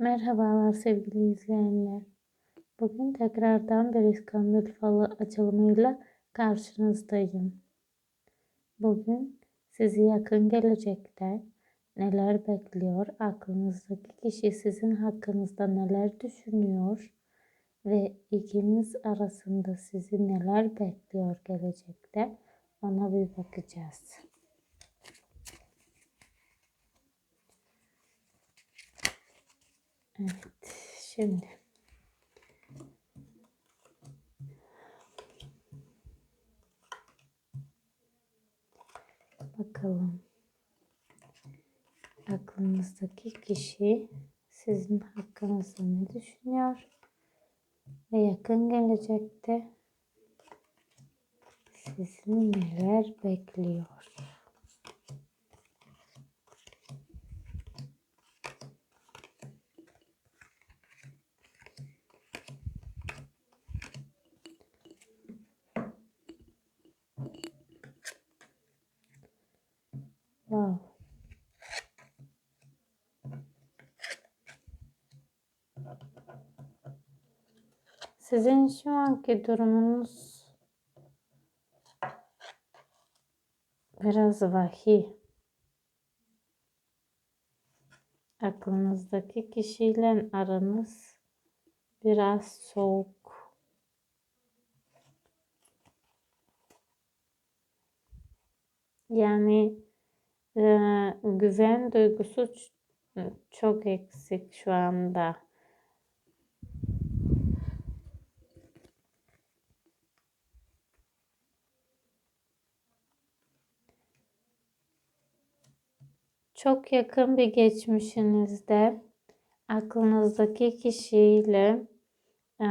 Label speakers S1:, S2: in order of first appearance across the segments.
S1: Merhabalar sevgili izleyenler. Bugün tekrardan bir İskandal falı açılımıyla karşınızdayım. Bugün sizi yakın gelecekte neler bekliyor, aklınızdaki kişi sizin hakkınızda neler düşünüyor ve ikiniz arasında sizi neler bekliyor gelecekte ona bir bakacağız. Evet, şimdi. Bakalım. Aklınızdaki kişi sizin hakkınızda ne düşünüyor? Ve yakın gelecekte sizi neler bekliyor. Wow. Sizin şu anki durumunuz biraz vahiy. Aklınızdaki kişiyle aranız biraz soğuk. Yani güven duygusu çok eksik şu anda. Çok yakın bir geçmişinizde aklınızdaki kişiyle e,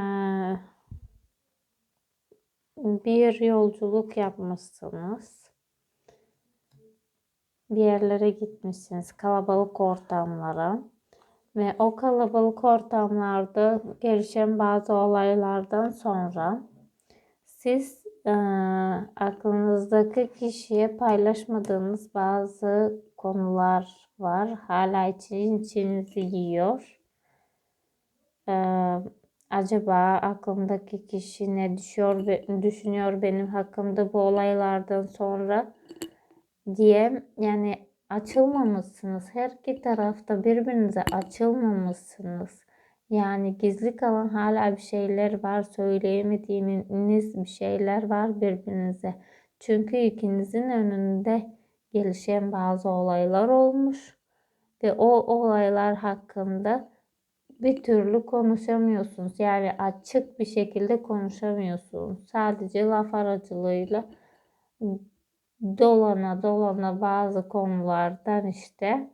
S1: bir yolculuk yapmışsınız bir yerlere gitmişsiniz, kalabalık ortamlara ve o kalabalık ortamlarda gelişen bazı olaylardan sonra siz e, aklınızdaki kişiye paylaşmadığınız bazı konular var. Hala için içinizi yiyor. E, acaba aklımdaki kişi ne düşüyor, düşünüyor benim hakkımda bu olaylardan sonra? Diye yani açılmamışsınız. Her iki tarafta birbirinize açılmamışsınız. Yani gizli kalan hala bir şeyler var. Söyleyemediğiniz bir şeyler var birbirinize. Çünkü ikinizin önünde gelişen bazı olaylar olmuş. Ve o olaylar hakkında bir türlü konuşamıyorsunuz. Yani açık bir şekilde konuşamıyorsunuz. Sadece laf aracılığıyla dolana dolana bazı konulardan işte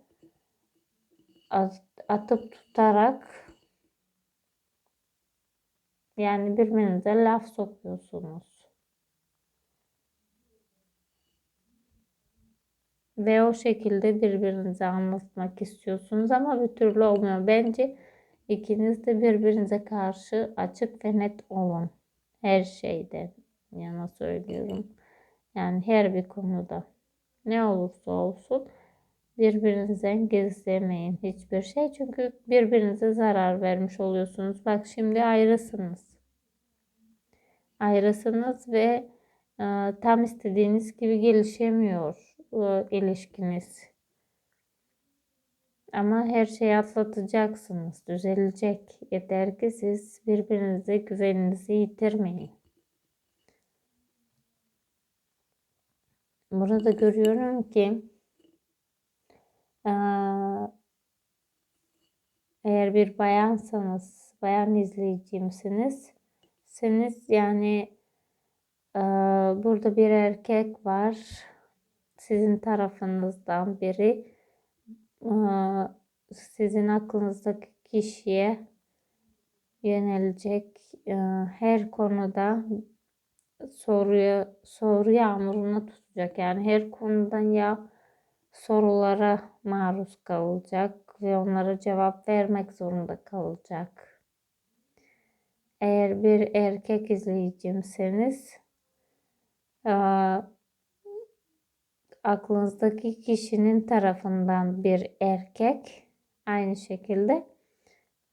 S1: atıp tutarak yani birbirinize laf sokuyorsunuz. Ve o şekilde birbirinize anlatmak istiyorsunuz ama bir türlü olmuyor. Bence ikiniz de birbirinize karşı açık ve net olun. Her şeyde. Yana söylüyorum. Yani her bir konuda ne olursa olsun birbirinizden gizlemeyin hiçbir şey. Çünkü birbirinize zarar vermiş oluyorsunuz. Bak şimdi ayrısınız. Ayrısınız ve e, tam istediğiniz gibi gelişemiyor e, ilişkiniz. Ama her şeyi atlatacaksınız. Düzelecek. Yeter ki siz birbirinize güveninizi yitirmeyin. Burada görüyorum ki eğer bir bayansanız, bayan izleyicimsiniz, seniz yani burada bir erkek var, sizin tarafınızdan biri sizin aklınızdaki kişiye yönelecek her konuda soruya soru yağmuruna tutacak. Yani her konudan ya sorulara maruz kalacak ve onlara cevap vermek zorunda kalacak. Eğer bir erkek izleyicimseniz aklınızdaki kişinin tarafından bir erkek aynı şekilde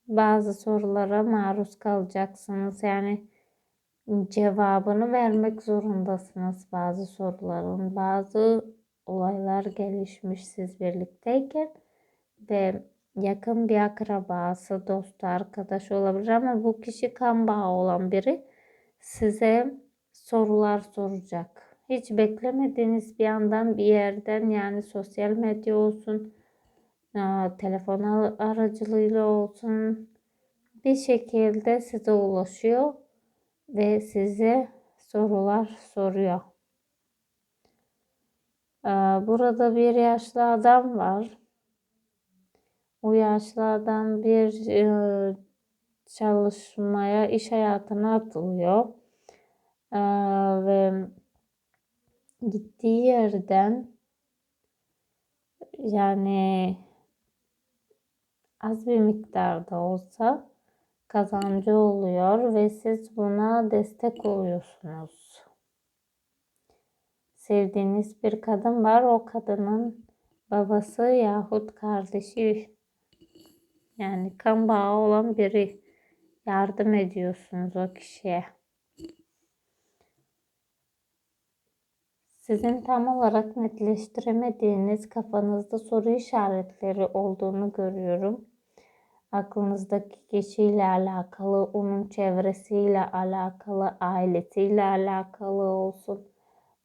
S1: bazı sorulara maruz kalacaksınız. Yani cevabını vermek zorundasınız bazı soruların. Bazı olaylar gelişmiş siz birlikteyken ve yakın bir akrabası, dostu, arkadaş olabilir ama bu kişi kan bağı olan biri size sorular soracak. Hiç beklemediğiniz bir yandan bir yerden yani sosyal medya olsun, telefon aracılığıyla olsun bir şekilde size ulaşıyor ve size sorular soruyor. Burada bir yaşlı adam var. O yaşlı adam bir çalışmaya, iş hayatına atılıyor. Ve gittiği yerden yani az bir miktarda olsa kazancı oluyor ve siz buna destek oluyorsunuz. Sevdiğiniz bir kadın var. O kadının babası yahut kardeşi yani kan bağı olan biri yardım ediyorsunuz o kişiye. Sizin tam olarak netleştiremediğiniz kafanızda soru işaretleri olduğunu görüyorum aklınızdaki kişiyle alakalı, onun çevresiyle alakalı, ailesiyle alakalı olsun.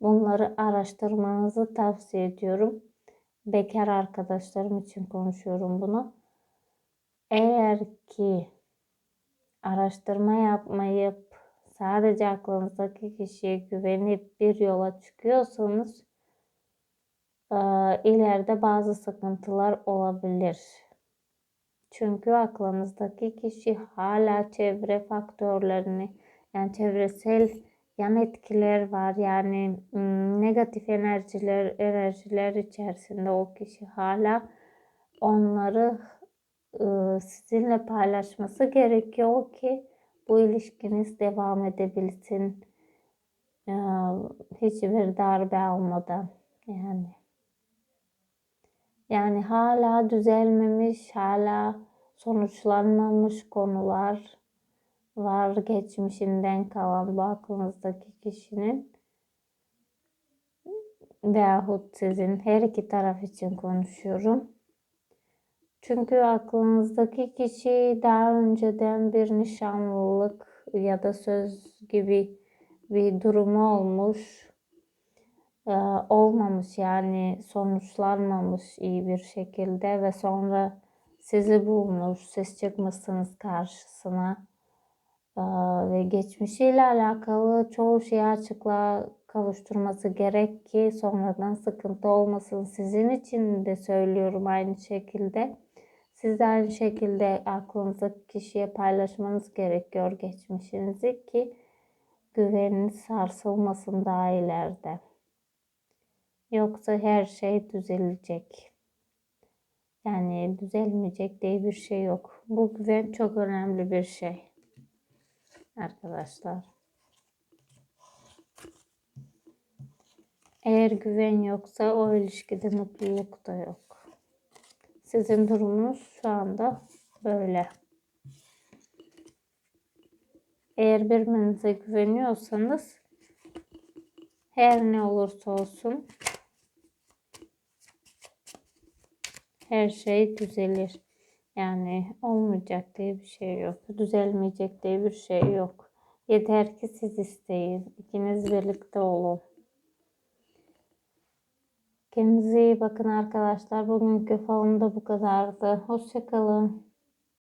S1: Bunları araştırmanızı tavsiye ediyorum. Bekar arkadaşlarım için konuşuyorum bunu. Eğer ki araştırma yapmayıp sadece aklınızdaki kişiye güvenip bir yola çıkıyorsanız ileride bazı sıkıntılar olabilir çünkü aklınızdaki kişi hala çevre faktörlerini yani çevresel yan etkiler var. Yani negatif enerjiler enerjiler içerisinde o kişi hala onları sizinle paylaşması gerekiyor ki bu ilişkiniz devam edebilsin. Hiçbir darbe almadan yani. Yani hala düzelmemiş, hala sonuçlanmamış konular var geçmişinden kalan bu aklınızdaki kişinin veyahut sizin her iki taraf için konuşuyorum. Çünkü aklınızdaki kişi daha önceden bir nişanlılık ya da söz gibi bir durumu olmuş olmamış yani sonuçlanmamış iyi bir şekilde ve sonra sizi bulmuş, siz çıkmışsınız karşısına e, ve geçmişiyle alakalı çoğu şeyi açıklığa kavuşturması gerek ki sonradan sıkıntı olmasın. Sizin için de söylüyorum aynı şekilde. Siz de aynı şekilde aklınızdaki kişiye paylaşmanız gerekiyor geçmişinizi ki güveniniz sarsılmasın daha ileride. Yoksa her şey düzelecek. Yani düzelmeyecek diye bir şey yok. Bu güven çok önemli bir şey. Arkadaşlar. Eğer güven yoksa o ilişkide mutluluk da yok. Sizin durumunuz şu anda böyle. Eğer birbirinize güveniyorsanız her ne olursa olsun her şey düzelir. Yani olmayacak diye bir şey yok. Düzelmeyecek diye bir şey yok. Yeter ki siz isteyin. İkiniz birlikte olun. Kendinize iyi bakın arkadaşlar. Bugünkü falım da bu kadardı. Hoşçakalın.